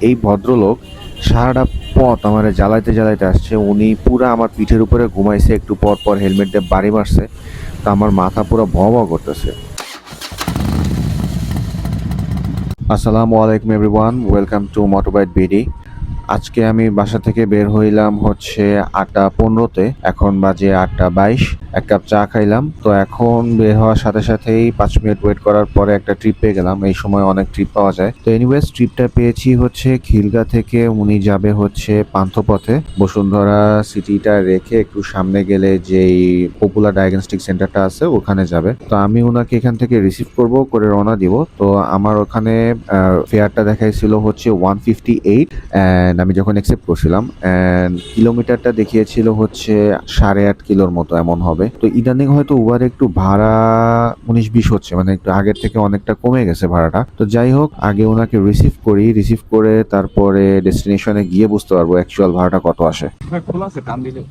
এই- ভদ্রলোক সারাটা পথ আমার জ্বালাইতে জ্বালাইতে আসছে। উনি পুরা আমার পিঠের উপরে ঘুমাইছে, একটু পর পর হেলমেট দিয়ে বাড়ি মারছে। তা আমার মাথা পুরো ভ করতেছে। আসসালামু আলাইকুম everyone, welcome to Motorbite BD. আজকে আমি বাসা থেকে বের হইলাম হচ্ছে আটটা পনেরোতে। এখন বাজে আটটা বাইশ। এক কাপ চা খাইলাম। তো এখন বের হওয়ার সাথে সাথেই পাঁচ মিনিট ওয়েট করার পরে একটা ট্রিপ পেয়ে গেলাম। এই সময় অনেক ট্রিপ পাওয়া যায়। তো এনিওয়েজ ট্রিপটা পেয়েছি হচ্ছে খিলগা থেকে। উনি যাবে হচ্ছে পান্থপথে। বসুন্ধরা সিটিটা রেখে একটু সামনে গেলে যেই পপুলার ডায়াগনস্টিক সেন্টারটা আছে, ওখানে যাবে। তো আমি ওনাকে এখান থেকে রিসিভ করব, করে রওনা দিব। তো আমার ওখানে ফেয়ারটা দেখাইছিল হচ্ছে ওয়ান ফিফটি এইট অ্যান্ড আমি যখন অ্যাকসেপ্ট করছিলাম অ্যান্ড কিলোমিটারটা দেখিয়েছিল হচ্ছে সাড়ে আট কিলোর মতো এমন হবে। তো ইদানিং হয়তো উবার একটু ভাড়া উনিশ বিশ হচ্ছে মানে একটু আগের থেকে অনেকটা কমে গেছে ভাড়াটা। তো যাই হোক, আগে ওনাকে রিসিভ করি রিসিভ করে তারপরে ডেস্টিনেশনে গিয়ে বুঝতে পারব অ্যাকচুয়াল ভাড়াটা কত আসে। খোলা আছে দিলে।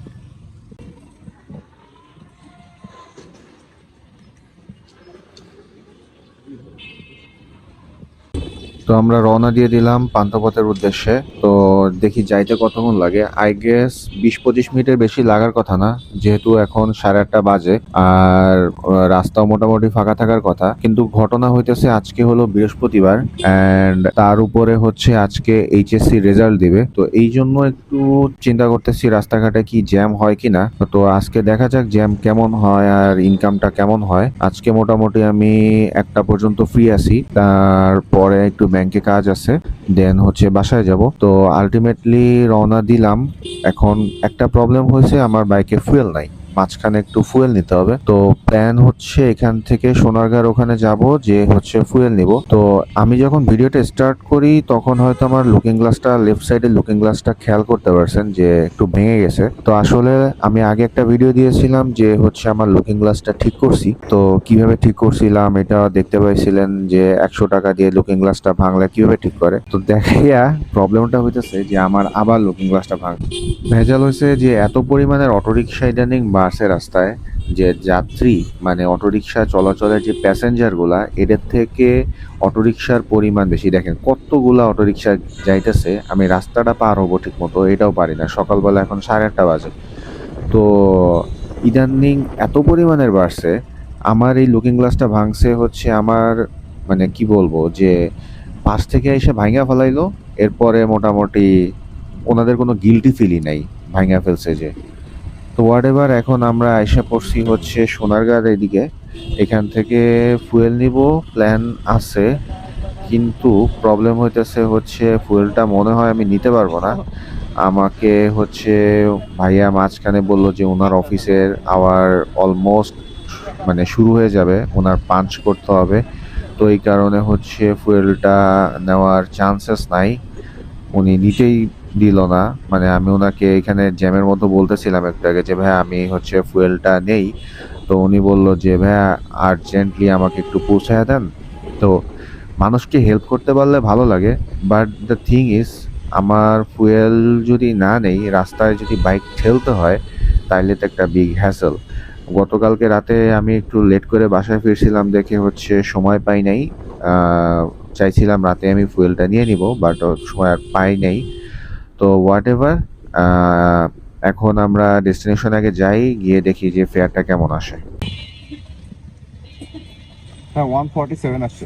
তো আমরা রওনা দিয়ে দিলাম পান্থপথের উদ্দেশ্যে। তো দেখি যাইতে কতক্ষণ লাগে। আই গেস বিশ পঁচিশ মিনিটের বেশি লাগার কথা না, যেহেতু এখন সাড়ে আটটা বাজে আর রাস্তাও মোটামুটি ফাঁকা থাকার কথা। কিন্তু ঘটনা হইতেছে আজকে হলো বৃহস্পতিবার অ্যান্ড তার উপরে হচ্ছে আজকে এইচএসসি রেজাল্ট দিবে। তো এই জন্য একটু চিন্তা করতেছি রাস্তাঘাটে কি জ্যাম হয় কিনা। তো আজকে দেখা যাক জ্যাম কেমন হয় আর ইনকামটা কেমন হয়। আজকে মোটামুটি আমি একটা পর্যন্ত ফ্রি আছি। তারপরে একটু ব্যাংকে কাজ আছে দেন হচ্ছে বাসায় যাব। তো আলটিমেটলি রওনা দিলাম। এখন একটা প্রবলেম হয়েছে, আমার বাইকে ফুয়েল নাই। মাঝখানে একটু ফুয়েল নিতে হবে। তো প্ল্যান হচ্ছে এখান থেকে সোনারগাঁর ওখানে যাব, যে হচ্ছে ফুয়েল নিব। তো আমি যখন ভিডিওটা স্টার্ট করি, তখন হয়তো আমার লুকিং গ্লাসটা লেফট সাইডের লুকিং গ্লাসটা খেয়াল করতে পারছেন যে একটু ভেঙে গেছে। তো আসলে আমি আগে একটা ভিডিও দিয়েছিলাম যে হচ্ছে আমার লুকিং গ্লাসটা ঠিক করছি। তো কীভাবে ঠিক করছিলাম, এটা দেখতে পাইছিলেন যে একশো টাকা দিয়ে লুকিং গ্লাসটা ভাঙলে কীভাবে ঠিক করে? তো দেখাইয়া প্রবলেমটা হইতেছে যে আমার আবার লুকিং গ্লাসটা ভাঙ ভেজাল হয়েছে যে এত পরিমাণের অটোরিকশা ইদানিং বাসে রাস্তায়, যে যাত্রী মানে অটোরিকশা চলাচলের যে প্যাসেঞ্জারগুলা, এদের থেকে অটোরিকশার পরিমাণ বেশি। দেখেন, কতগুলা অটোরিকশা যাইতেছে, আমি রাস্তাটা পার হব ঠিক মতো এটাও পারি না। সকালবেলা এখন সাড়ে আটটা বাজে। তো ইদানিং এত পরিমাণের বাড়ছে, আমার এই লুকিং গ্লাসটা ভাঙছে হচ্ছে আমার মানে কি বলব, যে পাশ থেকে এসে ভাঙা ফেলাইলো, এরপরে মোটামুটি ওনাদের কোনো গিলটি ফিলই নাই ভাঙা ফেলছে যে। তো হোয়াট এভার এখন আমরা আয়সা পড়ছি হচ্ছে সোনারগাঁর এদিকে এখান থেকে ফুয়েল নিব প্ল্যান আছে, কিন্তু প্রবলেম হইতেছে হচ্ছে ফুয়েলটা মনে হয় আমি নিতে পারব না। আমাকে হচ্ছে ভাইয়া মাঝখানে বলল যে ওনার অফিসের আওয়ার অলমোস্ট মানে শুরু হয়ে যাবে, ওনার পাঞ্চ করতে হবে। তো এই কারণে হচ্ছে ফুয়েলটা নেওয়ার চান্সেস নাই। উনি নিতেই দিল না। মানে আমি ওনাকে এখানে জ্যামের মতো বলতেছিলাম একটু আগে যে, ভাইয়া, আমি হচ্ছে ফুয়েলটা নেই। তো উনি বলল যে, ভাইয়া আর্জেন্টলি আমাকে একটু পৌঁছায় দেন। তো মানুষকে হেল্প করতে পারলে ভালো লাগে বাট দ্য থিং ইজ আমার ফুয়েল যদি না নেই, রাস্তায় যদি বাইক ঠেলতে হয়, তাইলে তো একটা বিগ হ্যাসেল গতকালকে রাতে আমি একটু লেট করে বাসায় ফিরছিলাম, দেখে হচ্ছে সময় পাই নাই। চাইছিলাম রাতে আমি ফুয়েলটা নিয়ে নিব বাট সময় আর পাই নাই। তো হোয়াট এভার এখন আমরা ডেস্টিনেশন আগে যাই, গিয়ে দেখি যে ফেয়ারটা কেমন আসে। হ্যাঁ ওয়ান ফর্টি সেভেন আসছে।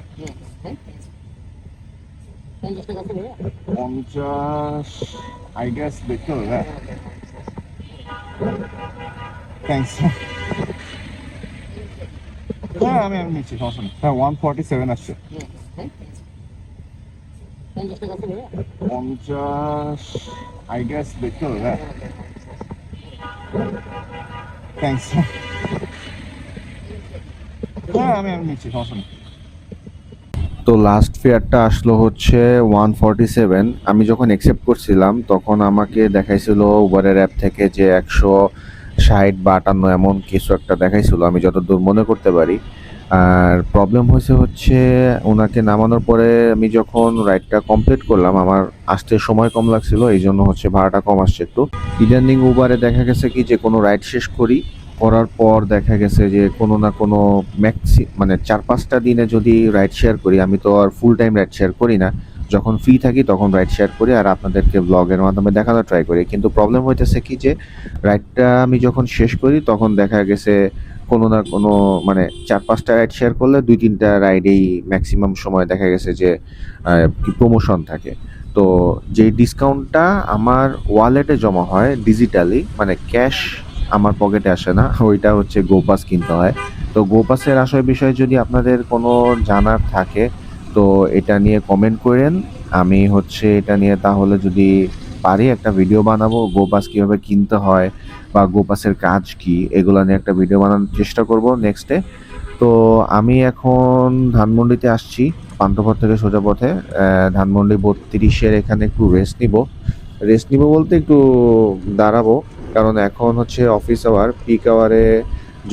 পঞ্চাশ আই গেস দেখতে হ্যাঁ। হ্যাঁ আমি আমি নিচ্ছি, সমস্যা হ্যাঁ ওয়ান ফর্টি সেভেন আসছে। পঞ্চাশ আই গেস দেখতে হবে থ্যাংকস হ্যাঁ আমি আমি নিচ্ছি, সমস্যা তো লাস্ট ফেয়ারটা আসলো হচ্ছে ওয়ান ফর্টি সেভেন আমি যখন অ্যাকসেপ্ট করছিলাম, তখন আমাকে দেখাইছিল উবারের অ্যাপ থেকে যে একশো ষাট বা আটান্ন এমন কিছু একটা দেখাইছিল। আমি যতদূর মনে করতে পারি আর প্রবলেম হয়েছে হচ্ছে ওনাকে নামানোর পরে আমি যখন রাইডটা কমপ্লিট করলাম, আমার আসতে সময় কম লাগছিল, এই জন্য হচ্ছে ভাড়াটা কম আসছে একটু। ইদানিং উবারে দেখা গেছে কি যে কোনো রাইড শেষ করি, করার পর দেখা গেছে যে কোনো না কোনো ম্যাক্সি মানে চার পাঁচটা দিনে যদি রাইড শেয়ার করি, আমি তো আর ফুল টাইম রাইড শেয়ার করি না। যখন ফ্রি থাকি তখন রাইড শেয়ার করি আর আপনাদেরকে ব্লগের মাধ্যমে দেখানোর ট্রাই করি। কিন্তু প্রবলেম হইতেছে কি যে রাইডটা আমি যখন শেষ করি, তখন দেখা গেছে কোনো না কোনো মানে চার পাঁচটা রাইড শেয়ার করলে দুই তিনটা রাইডেই ম্যাক্সিমাম সময় দেখা গেছে যে প্রমোশন থাকে। তো যে ডিসকাউন্টটা আমার ওয়ালেটে জমা হয় ডিজিটালি মানে ক্যাশ আমার পকেটে আসে না, ওইটা হচ্ছে গোপাস কিনতে হয়। তো গোপাসের আসল বিষয়ে যদি আপনাদের কোনো জানার থাকে, তো এটা নিয়ে কমেন্ট করেন। আমি হচ্ছে এটা নিয়ে তাহলে যদি পারি একটা ভিডিও বানাবো গোপাস কীভাবে কিনতে হয় বা গোপাসের কাজ কি, এগুলো নিয়ে একটা ভিডিও বানানোর চেষ্টা করব নেক্সটে তো আমি এখন ধানমন্ডিতে আসছি, পান্থপথ থেকে সোজা পথে। ধানমন্ডি বত্রিশের এখানে একটু রেস্ট নিব। রেস্ট নিব বলতে একটু দাঁড়াবো, কারণ এখন হচ্ছে অফিস আওয়ার পিক আওয়ারে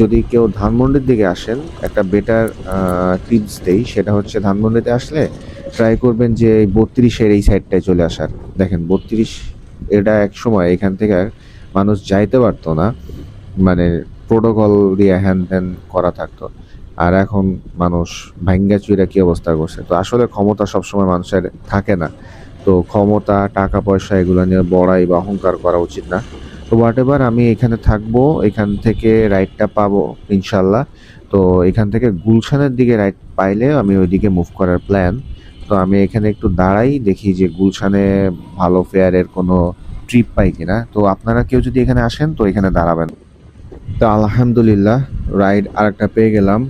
যদি কেউ ধানমন্ডির দিকে আসেন, একটা বেটার টিপস দেই, সেটা হচ্ছে ধানমন্ডিতে আসলে ট্রাই করবেন যে বত্রিশের এই সাইডটায় চলে আসার। দেখেন, বত্রিশ, এটা এক সময় এখান থেকে মানুষ যাইতে পারতো না। মানে প্রোটোকল দিয়ে হ্যান ত্যান করা থাকতো। আর এখন মানুষ ভাঙ্গা চুইরা কি অবস্থা করছে? তো আসলে ক্ষমতা সবসময় মানুষের থাকে না। তো ক্ষমতা, টাকা, পয়সা এগুলো নিয়ে বড়াই বা অহংকার করা উচিত না। তো হোয়াট এভার আমি এখানে থাকব, এখান থেকে রাইডটা পাবো, ইনশাল্লাহ। তো এখান থেকে গুলশানের দিকে রাইড পাইলে আমি ওইদিকে মুভ করার প্ল্যান তো আমি এখানে একটু দাঁড়াই, দেখি যে গুলশানে ভালো ফেয়ারের কোনো ট্রিপ পাই কিনা। তো আপনারা কেউ যদি এখানে আসেন, তো এখানে দাঁড়াবেন। তো আলহামদুলিল্লাহ রাইড আরেকটা পেয়ে গেলাম,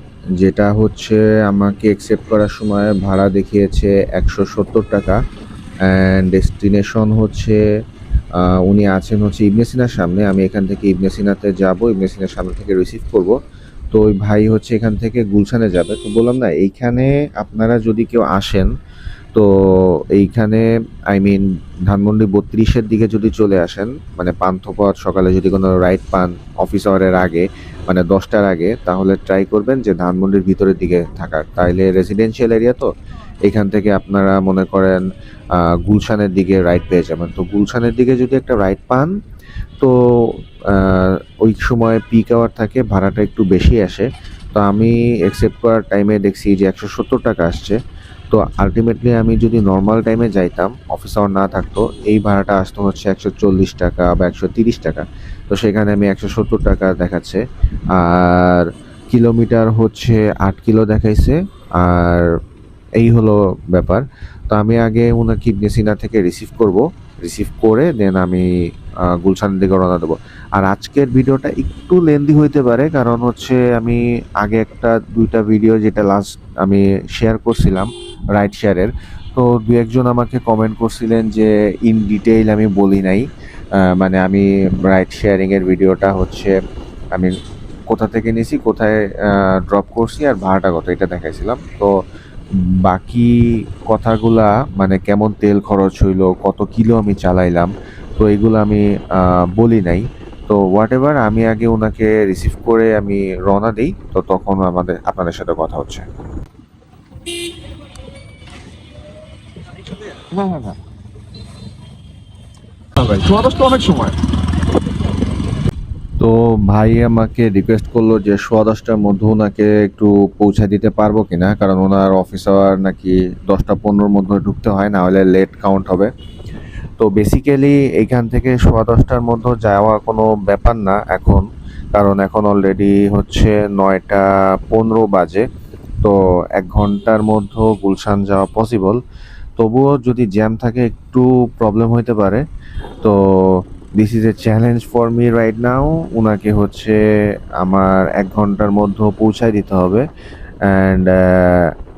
যেটা হচ্ছে আমাকে একসেপ্ট করার সময় ভাড়া দেখিয়েছে একশো সত্তর টাকা। অ্যান্ড ডেস্টিনেশন হচ্ছে উনি আছেন হচ্ছে ইবনে সিনার সামনে। আমি এখান থেকে ইবনে সিনাতে যাব, ইবনে সিনার সামনে থেকে রিসিভ করব। তো ওই ভাই হচ্ছে এখান থেকে গুলশানে যাবে। তো বললাম, না, এইখানে আপনারা যদি কেউ আসেন, তো এইখানে আই মিন ধানমন্ডি বত্রিশের দিকে যদি চলে আসেন মানে পান্থপথ সকালে যদি কোনো রাইড পান অফিস আওয়ারের আগে মানে দশটার আগে, তাহলে ট্রাই করবেন যে ধানমন্ডির ভিতরের দিকে থাকার। তাইলে রেসিডেন্সিয়াল এরিয়া তো, এখান থেকে আপনারা মনে করেন গুলশানের দিকে রাইড পেয়ে যাবেন। তো গুলশানের দিকে যদি একটা রাইড পান তো ওই সময় পিক আওয়ার থাকে, ভাড়াটা একটু বেশি আসে। তো আমি অ্যাকসেপ্ট করার টাইমে দেখছি যে একশো সত্তর টাকা আসছে। তো আলটিমেটলি আমি যদি নর্মাল টাইমে যাইতাম অফিস আওয়ার না থাকতো, এই ভাড়াটা আসতো হচ্ছে একশো চল্লিশ টাকা বা একশো তিরিশ টাকা। তো সেখানে আমি একশো সত্তর টাকা দেখাচ্ছে। আর কিলোমিটার হচ্ছে আট কিলো দেখাইছে। আর এই হলো ব্যাপার। তো আমি আগে ওনাকে ইবনে সিনা থেকে রিসিভ করব। রিসিভ করে দেন আমি গুলশানের দিকে রওনা দেবো। আর আজকের ভিডিওটা একটু লেন্দি হইতে পারে, কারণ হচ্ছে আমি আগে একটা, দুইটা ভিডিও যেটা লাস্ট আমি শেয়ার করছিলাম রাইড শেয়ারের তো দু একজন আমাকে কমেন্ট করছিলেন যে ইন ডিটেইল আমি বলি নাই। মানে আমি রাইড শেয়ারিংয়ের ভিডিওটা হচ্ছে, আমি কোথা থেকে নিয়েছি কোথায় ড্রপ করছি, আর ভাড়াটা কত, এটা দেখাইছিলাম। তো বাকি কথাগুলা মানে কেমন তেল খরচ হইল, কত কিলো আমি চালাইলাম, তো এগুলো আমি বলি নাই। তো হোয়াট এভার আমি আগে ওনাকে রিসিভ করে আমি রওনা দিই, তো তখন আমাদের, আপনাদের সাথে কথা হচ্ছে। হ্যাঁ হ্যাঁ হ্যাঁ হ্যাঁ ভাই দশটা অনেক সময়। তো ভাই আমাকে রিকোয়েস্ট করল যে সোয়া দশটার মধ্যে ওনাকে একটু পৌঁছে দিতে পারব কিনা? কারণ ওনার অফিস আওয়ার নাকি দশটা পনেরোর মধ্যে ঢুকতে হয়, না হলে লেট কাউন্ট হবে। তো বেসিক্যালি এইখান থেকে সোয়া দশটার মধ্যে যাওয়া কোনো ব্যাপার না এখন, কারণ এখন অলরেডি হচ্ছে নয়টা পনেরো বাজে। তো এক ঘণ্টার মধ্যে গুলশান যাওয়া পসিবল তবুও যদি জ্যাম থাকে একটু প্রবলেম হইতে পারে। তো this is a challenge for me right now ওনাকে হচ্ছে আমার এক ঘণ্টার মধ্যে পৌঁছায় দিতে হবে। অ্যান্ড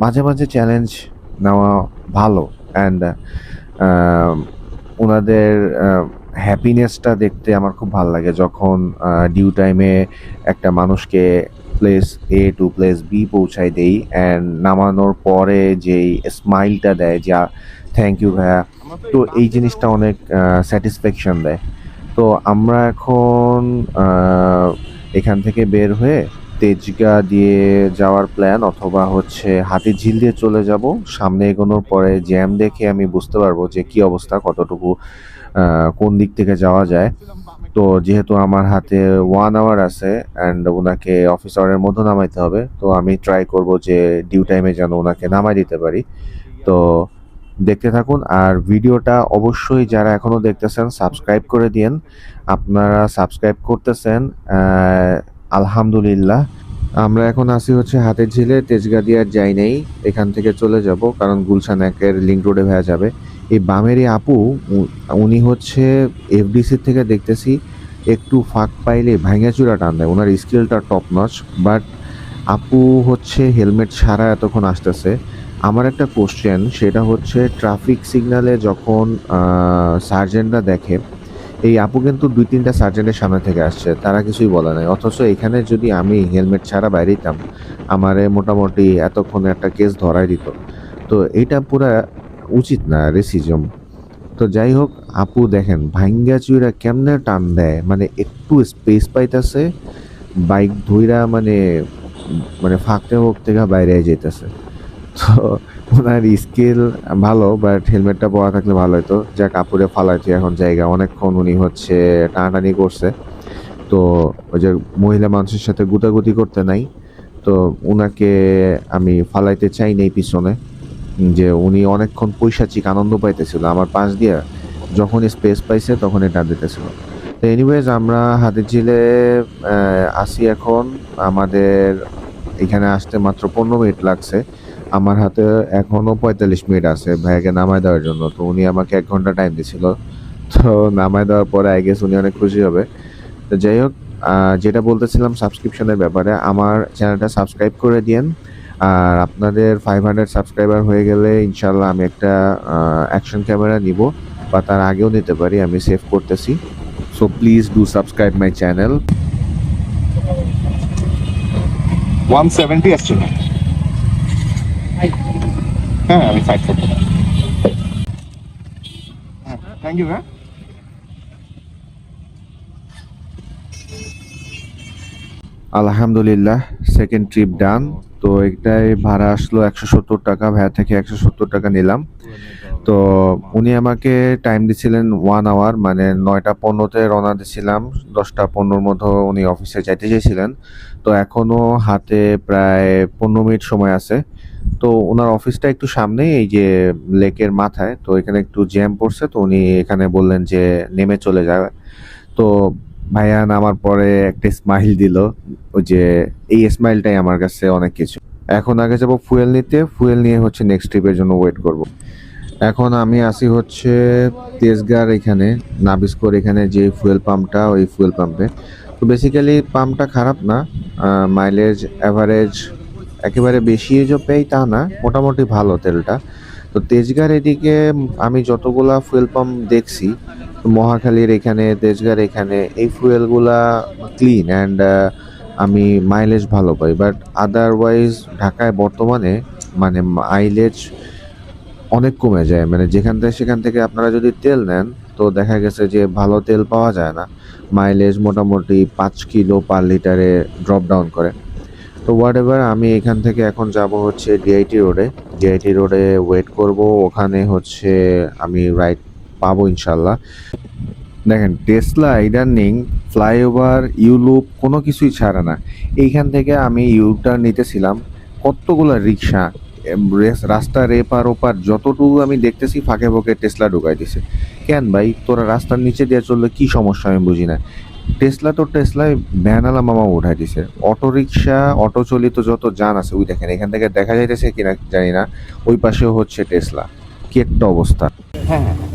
মাঝে মাঝে চ্যালেঞ্জ নেওয়া ভালো। অ্যান্ড ওনাদের হ্যাপিনেসটা দেখতে আমার খুব ভালো লাগে। যখন ডিউ টাইমে একটা মানুষকে place A to place B পৌঁছায় দেই। অ্যান্ড নামানোর পরে যেই স্মাইলটা দেয় যা থ্যাংক ইউ ভাইয়া। তো এই জিনিসটা অনেক স্যাটিসফ্যাকশন দেয়। তো আমরা এখন এখান থেকে বের হয়ে তেজগা দিয়ে যাওয়ার প্ল্যান অথবা হচ্ছে হাতি ঝিল দিয়ে চলে যাব। সামনে এগোনোর পরে জ্যাম দেখে আমি বুঝতে পারব যে কি অবস্থা, কতটুকু কোন দিক থেকে যাওয়া যায়। তো যেহেতু আমার হাতে ওয়ান আওয়ার আছে অ্যান্ড ওনাকে অফিস আওয়ারের মধ্যে নামাইতে হবে, তো আমি ট্রাই করব যে ডিউ টাইমে যেন ওনাকে নামাই দিতে পারি। তো দেখতে থাকুন। আর ভিডিওটা অবশ্যই যারা এখনও দেখতেছেন সাবস্ক্রাইব করে দিন আপনারা সাবস্ক্রাইব করতেছেন আলহামদুলিল্লাহ। আমরা এখন আসি হচ্ছে হাতের ঝিলে তেজগাদিয়ার যাই নেই। এখান থেকে চলে যাব, কারণ গুলশান একের লিঙ্ক রোডে হয়ে যাবে। এই বামেরই আপু উনি হচ্ছে এফডিসি থেকে দেখতেছি, একটু ফাঁক পাইলে ভাঙাচুরা টান দেয়। ওনার স্কিলটা টপ নচ বাট আপু হচ্ছে হেলমেট ছাড়া এতক্ষণ আসতেছে। আমার একটা কোশ্চেন সেটা হচ্ছে ট্রাফিক সিগনালে যখন সার্জেন্টরা দেখে, এই আপু কিন্তু দুই তিনটা সার্জেন্টের সামনে থেকে আসছে, তারা কিছুই বলে নাই। অথচ এখানে যদি আমি হেলমেট ছাড়া বাইরে দিতাম আমারে মোটামুটি এতক্ষণে একটা কেস ধরাই দিত। তো এটা পুরা উচিত না রেসিজম তো যাই হোক, আপু দেখেন ভাঙ্গা চুইরা কেমনে টান দেয়? মানে একটু স্পেস পাইতাছে বাইক ধুইরা মানে মানে ফাঁকতে হোক থেকে বাইরে যেতেছে তো ওনার স্কিল ভালো বাট হেলমেটটা পরা থাকলে ভালো হতো যা কাপড়ে ফালাইছে এখন জায়গা। অনেকক্ষণ উনি হচ্ছে টানাটানি করছে। তো ওই যে মহিলা মানুষের সাথে গুতাগুতি করতে নাই। তো উনাকে আমি ফালাইতে চাই নাই পিছনে। যে উনি অনেকক্ষণ পৈশাচিক আনন্দ পাইতেছিল আমার পাশ দিয়ে। যখন স্পেস পাইছে, তখন এটা দিতেছিল। তো এনিওয়েজ আমরা হাতের ঝিলে আসি এখন। আমাদের এখানে আসতে মাত্র পনেরো মিনিট লাগছে। আমার হাতে এখনও পঁয়তাল্লিশ মিনিট আছে ভাইয়াকে নামায় দেওয়ার জন্য। তো উনি আমাকে এক ঘণ্টা টাইম দিছিল। তো নামায় দেওয়ার পরে আই গেস উনি অনেক খুশি হবে। তো যাই হোক যেটা বলতেছিলাম সাবস্ক্রিপশনের ব্যাপারে, আমার চ্যানেলটা সাবস্ক্রাইব করে দিয়েন। আর আপনাদের ফাইভ হান্ড্রেড সাবস্ক্রাইবার হয়ে গেলে ইনশাল্লাহ আমি একটা অ্যাকশন ক্যামেরা নিব বা তার আগেও নিতে পারি, আমি সেভ করতেছি। So please do subscribe my channel one seventy আসছে হ্যাঁ আমি সাইড করতে থ্যাংক ইউ হ্যাঁ। আলহামদুলিল্লাহ সেকেন্ড ট্রিপ ডান তো এটাই ভাড়া আসলো একশো সত্তর টাকা, ভাড়া থেকে একশো সত্তর টাকা নিলাম। তো উনি আমাকে টাইম দিছিলেন ওয়ান আওয়ার মানে নয়টা পনেরোতে রওনা দিছিলাম। দশটা পনেরোর মধ্যে উনি অফিসে যাইতে চেয়েছিলেন। তো এখনও হাতে প্রায় পনেরো মিনিট সময় আছে। তো ওনার অফিসটা একটু সামনে এই যে লেকের মাথায়। তো এখানে একটু জ্যাম পড়ছে, তো উনি এখানে বললেন যে নেমে চলে যাবে। তো ভাইয়া নামার পরে একটা স্মাইল দিল, ওই যে এই স্মাইলটাই আমার কাছে অনেক কিছু। এখন আগে যাব ফুয়েল নিতে ফুয়েল নিয়ে হচ্ছে নেক্সট ট্রিপের জন্য ওয়েট করব। এখন আমি আসি হচ্ছে তেজগার এখানে, নাবিস্কোর এখানে যে ফুয়েল পাম্পটা ওই ফুয়েল পাম্পে তো বেসিক্যালি পাম্পটা খারাপ না মাইলেজ অ্যাভারেজ একেবারে বেশি পেই তা না, মোটামুটি ভালো তেলটা। তো তেজগার এদিকে আমি যতগুলা ফুয়েল পাম্প দেখছি, মহাখালীর এখানে, তেজগার এখানে, এই ফুয়েলগুলা ক্লিন অ্যান্ড আমি মাইলেজ ভালো পাই। বাট আদারওয়াইজ ঢাকায় বর্তমানে মানে মাইলেজ অনেক কমে যায়। মানে যেখান থেকে সেখান থেকে আপনারা যদি তেল নেন, তো দেখা গেছে যে ভালো তেল পাওয়া যায় না। মাইলেজ মোটামুটি পাঁচ কিলো পার লিটারে ড্রপ ডাউন করে। তো হোয়াট এভার আমি এখান থেকে এখন যাব হচ্ছে ডিআইটি রোডে ডিআইটি রোডে ওয়েট করব, ওখানে হচ্ছে আমি রাইড পাবো ইনশাল্লাহ দেখেন টেসলা ইদানিং ফ্লাইওভার ইউলুপ কোনো কিছুই ছাড়ে না। এইখান থেকে আমি ইউটার নিতেছিলাম। কতগুলো রিক্সা রাস্তার এপার ওপার যতটুকু আমি দেখতেছি ফাঁকে ফাঁকে টেসলা ঢুকাই দিছে। কেন ভাই? তোরা রাস্তার নিচে দিয়ে চললে কি সমস্যা আমি বুঝি না। টেসলা তো টেসলায় ভ্যানালা মামা উঠাই দিছে। অটো রিক্সা অটো চলিত যত যান আছে ওই দেখেন এখান থেকে দেখা যাইতেছে কিনা জানি না ওই পাশেও হচ্ছে টেসলা কি একটা অবস্থা। হ্যাঁ হ্যাঁ হ্যাঁ।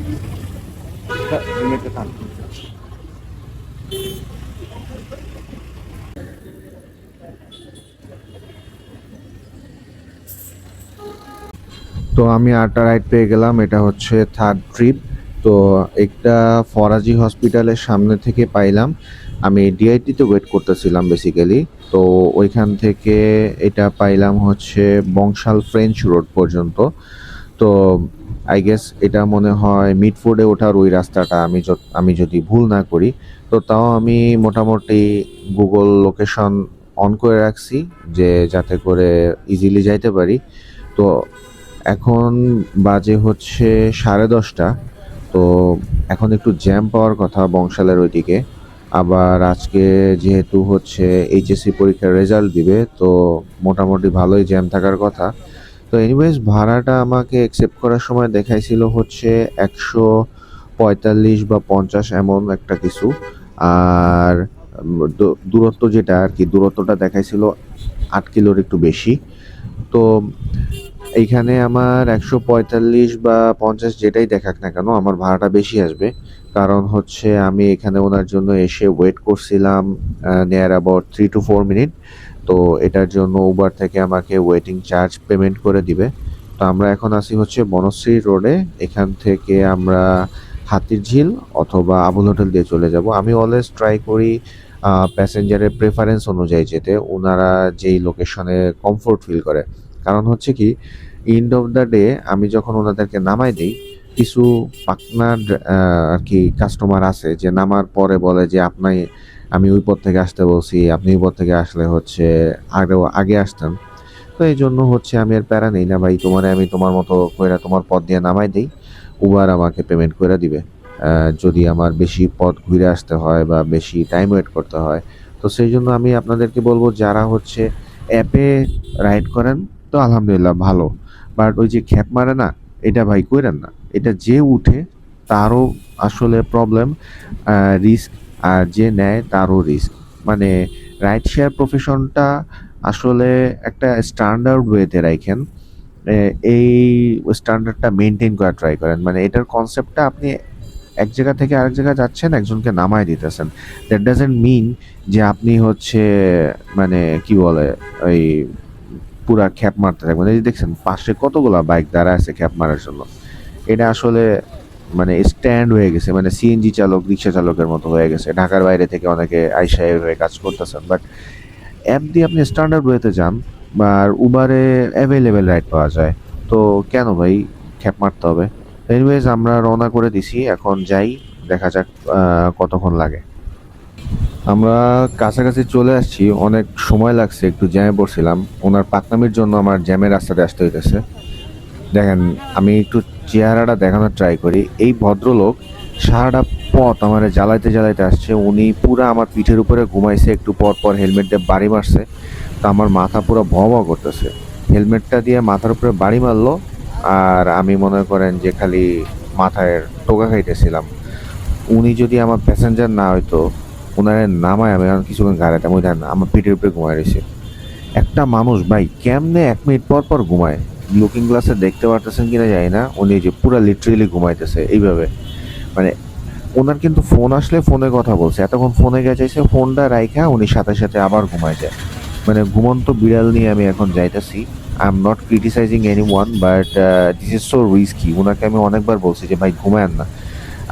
তো আমি আটটা রাইড পেয়ে গেলাম এটা হচ্ছে থার্ড ট্রিপ তো একটা ফরাজি হসপিটালের সামনে থেকে পাইলাম। আমি ডিআইটিতে ওয়েট করতেছিলাম বেসিক্যালি তো ওইখান থেকে এটা পাইলাম হচ্ছে বংশাল ফ্রেঞ্চ রোড পর্যন্ত। তো আই গেস এটা মনে হয় মিডফোর্ডে ওঠার ওই রাস্তাটা আমি আমি যদি ভুল না করি। তো তাও আমি মোটামুটি গুগল লোকেশন অন করে রাখছি যে যাতে করে ইজিলি যাইতে পারি। তো এখন বাজে হচ্ছে সাড়ে দশটা। তো এখন একটু জ্যাম পাওয়ার কথা বংশালের ওইদিকে। আবার আজকে যেহেতু হচ্ছে এইচএসসি পরীক্ষার রেজাল্ট দিবে, তো মোটামুটি ভালোই জ্যাম থাকার কথা। তো এনিওয়েজ ভাড়াটা আমাকে অ্যাকসেপ্ট করার সময় দেখাইছিল হচ্ছে একশো পঁয়তাল্লিশ বা পঞ্চাশ এমন একটা কিছু। আর দূরত্ব যেটা আর কি, দূরত্বটা দেখাইছিল আট কিলোর একটু বেশি। তো এইখানে আমার একশো পঁয়তাল্লিশ বা পঞ্চাশ যেটাই দেখাক না কেন, আমার ভাড়াটা বেশি আসবে। কারণ হচ্ছে আমি এখানে ওনার জন্য এসে ওয়েট করছিলাম near about three to four minute তো এটার জন্য উবার থেকে আমাকে ওয়েটিং চার্জ পেমেন্ট করে দিবে। তো আমরা এখন আসি হচ্ছে বনশ্রী রোডে এখান থেকে আমরা হাতির ঝিল অথবা আবুল হোটেল দিয়ে চলে যাব। আমি অলওয়েজ ট্রাই করি প্যাসেঞ্জারের প্রেফারেন্স অনুযায়ী যেতে। ওনারা যেই লোকেশনে কমফোর্ট ফিল করে। কারণ হচ্ছে কি এন্ড অফ দ্য ডে আমি যখন ওনাদেরকে নামাই দিই, কিছু পাকনা আর কি কাস্টমার আছে যে নামার পরে বলে যে আপনি, আমি ওই পথ থেকে আসতে বলছি, আপনি ওই পথ থেকে আসলে হচ্ছে আগেও আগে আসতেন। তো এই জন্য হচ্ছে আমি আর প্যারা নেই না ভাই, তোমার আমি তোমার মতো কইরা তোমার পথ দিয়ে নামাই দিই, উবার আমাকে পেমেন্ট করে দিবে। যদি আমার বেশি পথ ঘুরে আসতে হয় বা বেশি টাইম ওয়েট করতে হয়। তো সেই জন্য আমি আপনাদেরকে বলব, যারা হচ্ছে অ্যাপে রাইড করেন তো আলহামদুলিল্লাহ ভালো। বাট ওই যে খ্যাপ মারে না, এটা ভাই কইরেন না। এটা যে উঠে, তারও আসলে প্রবলেম রিস্ক আর যে নেয়, তারও রিস্ক মানে রাইট শেয়ার প্রফেশনটা আসলে একটা স্ট্যান্ডার্ড ওয়েতে রাখেন এই স্ট্যান্ডার্ডটা মেনটেন করা ট্রাই করেন। মানে এটার কনসেপ্টটা আপনি এক জায়গা থেকে আরেক জায়গায় যাচ্ছেন, একজনকে নামায় দিতেছেন। দ্যাট ডাজেন্ট মিন যে আপনি হচ্ছে মানে কি বলে, ওই পুরা খ্যাপ মারতে থাকবেন এই যে দেখছেন, পাশে কতগুলা বাইক দাঁড়া আছে খ্যাপ মারার জন্য। এটা আসলে মানে স্ট্যান্ড হয়ে গেছে মানে সিএনজি চালক, রিক্সা চালকের মতো হয়ে গেছে। ঢাকার বাইরে থেকে অনেকে আইসা হয়ে কাজ করতেছেন। বাট অ্যাপ দিয়ে আপনি স্ট্যান্ডার্ড ওয়েতে যান আর উবারে অ্যাভেলেবেল রাইড পাওয়া যায়। তো কেন ভাই খ্যাপ মারতে হবে? এনিওয়েজ আমরা রওনা করে দিছি। এখন যাই, দেখা যাক কতক্ষণ লাগে। আমরা কাছাকাছি চলে আসছি, অনেক সময় লাগছে, একটু জ্যামে পড়ছিলাম। ওনার পাকনামির জন্য আমার জ্যামের রাস্তাতে আসতে হইতেছে। দেখেন, আমি একটু চেহারাটা দেখানোর ট্রাই করি। এই ভদ্রলোক সারাটা পথ আমার জ্বালাইতে জ্বালাইতে আসছে। উনি পুরো আমার পিঠের উপরে ঘুমাইছে, একটু পর পর হেলমেট দিয়ে বাড়ি মারছে। তো আমার মাথা পুরো ভ ভ করতেছে। হেলমেটটা দিয়ে মাথার উপরে বাড়ি মারলো, আর আমি মনে করেন যে খালি মাথায় টোকা খাইতেছিলাম। উনি যদি আমার প্যাসেঞ্জার না হয়তো ওনারে নামায় আমি এখন কিছুক্ষণ গাড়িতাম ওই আমার পিঠের উপরে ঘুমায় রয়েছে। একটা মানুষ ভাই কেমনে এক মিনিট পর পর ঘুমায়? লুকিং গ্লাসে দেখতে পারতেছেন কিনা জানি না। উনি যে পুরো লিটারেলি ঘুমাইতেছে এইভাবে। মানে ওনার কিন্তু ফোন আসলে ফোনে কথা বলছে। এতক্ষণ ফোনে গেছে ফোনটা রাইখা, উনি সাথে সাথে আবার ঘুমায় যায়। মানে ঘুমন্ত বিড়াল নিয়ে আমি এখন যাইতেছি। I am not criticising anyone but this is so risky ওনাকে আমি অনেকবার বলছি যে, ভাই, ঘুমায়েন না।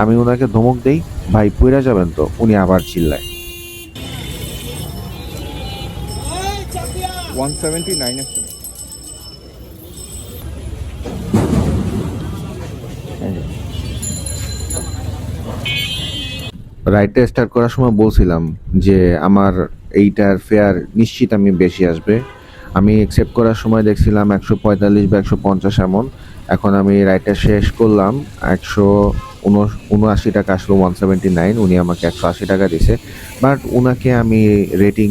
আমি ওনাকে ধমক দেই, ভাই, পইরা যাবেন তো? উনি আবার চিল্লায়। ওয়ান সেভেন্টি নাইন রাইডটা স্টার্ট করার সময় বলছিলাম যে আমার এইটার ফেয়ার নিশ্চিত আমি বেশি আসবে। আমি অ্যাকসেপ্ট করার সময় দেখছিলাম একশো পঁয়তাল্লিশ বা একশো পঞ্চাশ এমন। এখন আমি রাইডটা শেষ করলাম একশো উনআশি টাকা আসলো ওয়ান সেভেন্টি নাইন উনি আমাকে একশো আশি টাকা দিছে। বাট ওনাকে আমি রেটিং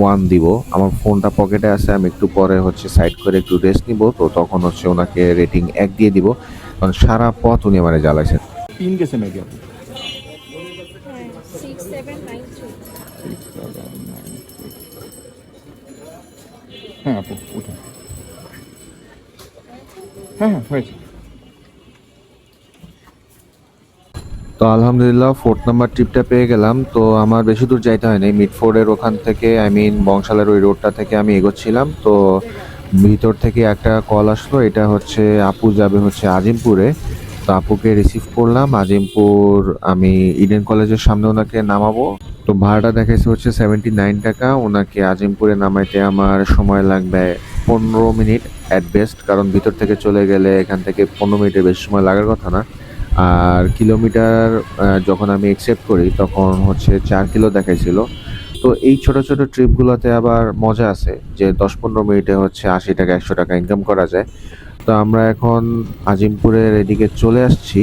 ওয়ান দিব। আমার ফোনটা পকেটে আছে, আমি একটু পরে হচ্ছে সাইড করে একটু রেস্ট নিব। তো তখন হচ্ছে ওনাকে রেটিং এক দিয়ে দিব। কারণ সারা পথ উনি আমার জ্বালাইছেন। হ্যাঁ হ্যাঁ হ্যাঁ হয়েছে। তো আলহামদুলিল্লাহ ফোর্থ নাম্বার ট্রিপটা পেয়ে গেলাম। তো আমার বেশি দূর যাইতে হয়নি। মিডফোর্ডের ওখান থেকে আই মিন বংশালের ওই রোডটা থেকে আমি এগোচ্ছিলাম। তো ভিতর থেকে একটা কল আসলো, এটা হচ্ছে, আপু যাবে হচ্ছে আজিমপুরে। তো আপুকে রিসিভ করলাম। আজিমপুর, আমি ইডেন কলেজের সামনে ওনাকে নামাবো। তো ভাড়াটা দেখাইছে হচ্ছে সেভেন্টি নাইন টাকা। ওনাকে আজিমপুরে নামাইতে আমার সময় লাগবে পনেরো মিনিট অ্যাট বেস্ট কারণ ভিতর থেকে চলে গেলে এখান থেকে পনেরো মিনিটের বেশি সময় লাগার কথা না। আর কিলোমিটার যখন আমি অ্যাকসেপ্ট করি, তখন হচ্ছে চার কিলো দেখাইছিল। তো এই ছোট ছোট ট্রিপগুলোতে আবার মজা আছে যে দশ পনেরো মিনিটে হচ্ছে আশি টাকা, একশো টাকা ইনকাম করা যায়। তো আমরা এখন আজিমপুরের এদিকে চলে আসছি।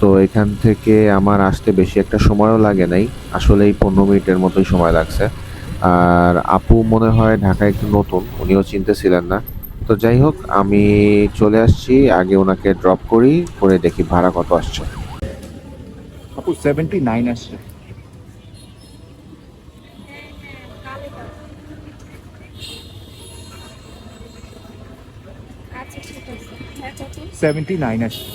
তো এখান থেকে আমার আসতে বেশি একটা সময়ও লাগে নাই। আসলে এই পনেরো মিনিটের মতোই সময় লাগছে। আর আপু মনে হয় ঢাকায় একটু নতুন, উনিও চিনতেছিলেন না। তো যাই হোক আমি চলে আসছি আগে ওনাকে ড্রপ করি করে দেখি ভাড়া কত আসছে। আপু সেভেন্টি নাইন আসছে। আচ্ছা ঠিক আছে। হ্যাঁ কত সেভেন্টি নাইন আসছে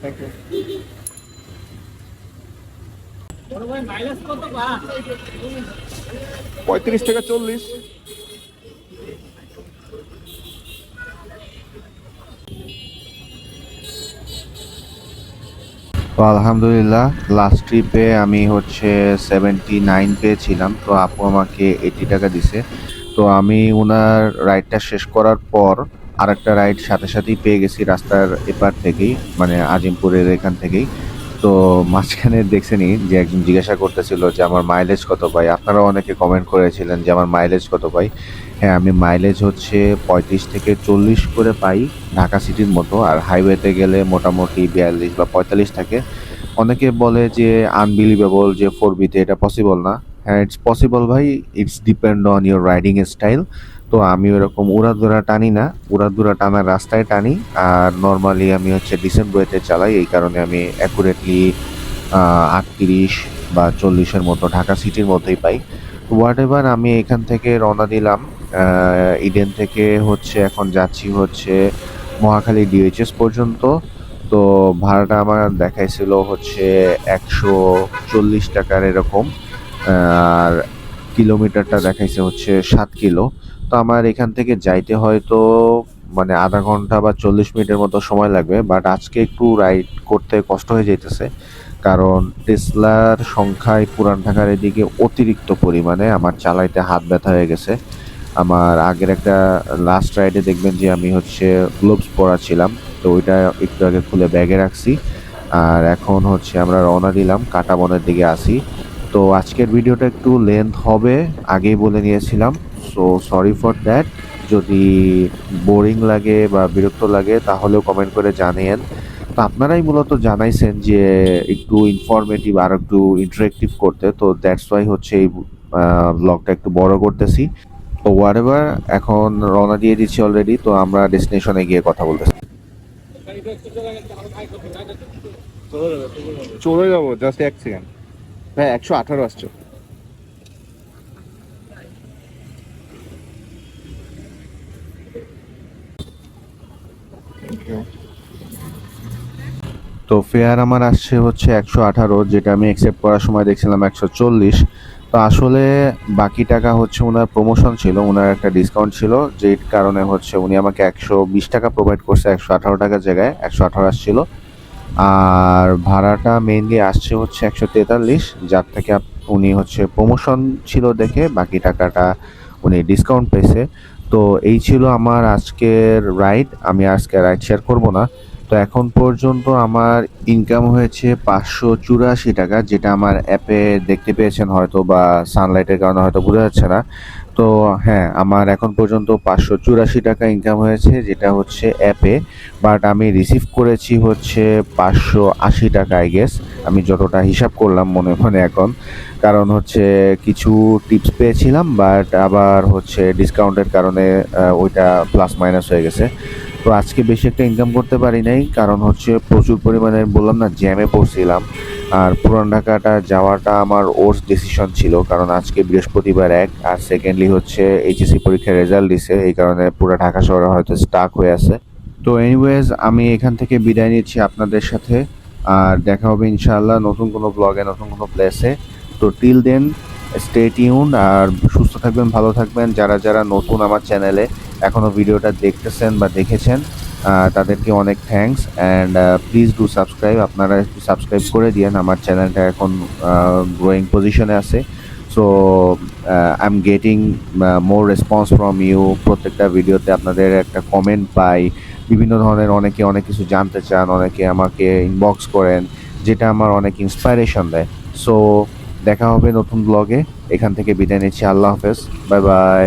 থ্যাংক ইউ পঁয়ত্রিশ থেকে চল্লিশ। তো আলহামদুলিল্লাহ লাস্ট ট্রিপে আমি হচ্ছে সেভেন্টি নাইন পেয়েছিলাম, তো আপু আমাকে এইটি টাকা দিছে। তো আমি ওনার রাইডটা শেষ করার পর আরেকটা রাইড সাথে সাথেই পেয়ে গেছি রাস্তার এপার থেকেই মানে আজিমপুরের এখান থেকেই। তো মাঝখানে দেখছেনি যে একজন জিজ্ঞাসা করতেছিল যে আমার মাইলেজ কত পাই আপনারা অনেকে কমেন্ট করেছিলেন যে আমার মাইলেজ কত পাই হ্যাঁ আমি মাইলেজ হচ্ছে পঁয়ত্রিশ থেকে চল্লিশ করে পাই ঢাকা সিটির মতো। আর হাইওয়েতে গেলে মোটামুটি বিয়াল্লিশ বা পঁয়তাল্লিশ থাকে। অনেকে বলে যে আনবিলিভেবল যে ফোর বিতে এটা পসিবল না। হ্যাঁ ইটস পসিবল ভাই। It's depend on your riding style তো আমি ওরকম উড়াদুরা টানি না উড়াদুরা টানার রাস্তায় টানি আর নর্মালি আমি হচ্ছে ডিসেন্ট চালাই, এই কারণে আমি অ্যাকুরেটলি আটত্রিশ বা চল্লিশের মতো ঢাকা সিটির মধ্যেই পাই। হোয়াট এভার আমি এখান থেকে রওনা দিলাম ইডেন থেকে হচ্ছে এখন যাচ্ছি হচ্ছে মহাখালী ডিএইচএস পর্যন্ত। তো ভাড়াটা আমার দেখাইছিল হচ্ছে একশো চল্লিশ টাকার এরকম আর কিলোমিটারটা দেখাইছে হচ্ছে সাত কিলো। আমার এখান থেকে যাইতে হয়তো মানে আধা ঘণ্টা বা চল্লিশ মিনিটের মতো সময় লাগবে বাট আজকে একটু রাইড করতে কষ্ট হয়ে যাইতেছে। কারণ টেসলার সংখ্যায় পুরান ঢাকার এদিকে অতিরিক্ত পরিমাণে আমার চালাইতে হাত ব্যথা হয়ে গেছে। আমার আগের একটা লাস্ট রাইডে দেখবেন যে আমি হচ্ছে গ্লোভস পরা ছিলাম তো ওইটা একটু আগে খুলে ব্যাগে রাখছি। আর এখন হচ্ছে আমরা রওনা দিলাম কাটা বনের দিকে আসি তো আজকের ভিডিওটা একটু লেন্থ হবে, আগেই বলে নিয়েছিলাম। সো সরি ফর দ্যাট যদি বোরিং লাগে বা বিরক্ত লাগে তাহলেও কমেন্ট করে জানিয়েন। তো আপনারাই মূলত জানাইছেন যে একটু ইনফরমেটিভ আর একটু ইন্টারেক্টিভ করতে। তো দ্যাটস ওয়াই হচ্ছে এই ব্লগটা একটু বড় করতেছি। তো হোয়াট এভার এখন রওনা দিয়ে দিচ্ছি অলরেডি তো আমরা ডেস্টিনেশনে গিয়ে কথা বলতেছি। চলে যাব জাস্ট এক সেকেন্ড হ্যাঁ একশো আঠারো আসছে। তো ফেয়ার আমার আসছে হচ্ছে একশো আঠারো, যেটা আমি অ্যাকসেপ্ট করার সময় দেখছিলাম একশো চল্লিশ। তো আসলে বাকি টাকা হচ্ছে ওনার প্রমোশন ছিল, ওনার একটা ডিসকাউন্ট ছিল, যের কারণে হচ্ছে উনি আমাকে একশো বিশ টাকা প্রোভাইড করছে একশো আঠারো টাকার জায়গায়, একশো আঠারো আসছিল। আর ভাড়াটা মেইনলি আসছে হচ্ছে একশো তেতাল্লিশ, যার থেকে উনি হচ্ছে প্রমোশন ছিল দেখে বাকি টাকাটা উনি ডিসকাউন্ট পেয়েছে। তো এই ছিল আমার আজকের রাইড আমি আজকে রাইড শেয়ার করব না। তো এখন পর্যন্ত আমার ইনকাম হয়েছে পাঁচশো চুরাশি টাকা, যেটা আমার অ্যাপে দেখতে পেয়েছেন হয়তো বা সানলাইটের কারণে হয়তো বোঝা যাচ্ছে না। তো হ্যাঁ আমার এখন পর্যন্ত পাঁচশো চুরাশি টাকা ইনকাম হয়েছে, যেটা হচ্ছে অ্যাপে বাট আমি রিসিভ করেছি হচ্ছে পাঁচশো আশি টাকা আই গেস আমি যতটা হিসাব করলাম মনে মনে এখন। কারণ হচ্ছে কিছু টিপস পেয়েছিলাম বাট আবার হচ্ছে ডিসকাউন্টের কারণে ওইটা প্লাস মাইনাস হয়ে গেছে। তো আজকে বেশি একটা ইনকাম করতে পারি নাই, কারণ হচ্ছে প্রচুর পরিমাণে বললাম না জ্যামে পড়ছিলাম। আর পুরান ঢাকাটা যাওয়াটা আমার ওর্স ডিসিশন ছিল, কারণ আজকে বৃহস্পতিবার এক, আর সেকেন্ডলি হচ্ছে এইচএসসি পরীক্ষার রেজাল্ট দিছে, এই কারণে পুরো ঢাকা শহরে হয়তো স্টাক হয়ে আছে। তো এনিওয়েজ আমি এখান থেকে বিদায় নিচ্ছি আপনাদের সাথে, আর দেখা হবে ইনশাআল্লাহ নতুন কোনো ব্লগে নতুন কোনো প্লেসে তো টিল দেন স্টে টিউন আর সুস্থ থাকবেন, ভালো থাকবেন, যারা যারা নতুন আমার চ্যানেলে এখনও ভিডিওটা দেখতেছেন বা দেখেছেন তাদেরকে অনেক thanks and please do subscribe আপনারা একটু সাবস্ক্রাইব করে দিয়েন, আমার চ্যানেলটা এখন গ্রোয়িং পজিশনে আছে। So I am getting more response from you প্রত্যেকটা ভিডিওতে আপনাদের একটা কমেন্ট পাই। বিভিন্ন ধরনের অনেকে অনেক কিছু জানতে চান, অনেকে আমাকে ইনবক্স করেন, যেটা আমার অনেক ইন্সপাইরেশন দেয়। সো দেখা হবে নতুন ব্লগে এখান থেকে বিদায় নিচ্ছি। আল্লাহ হাফেজ। Bye bye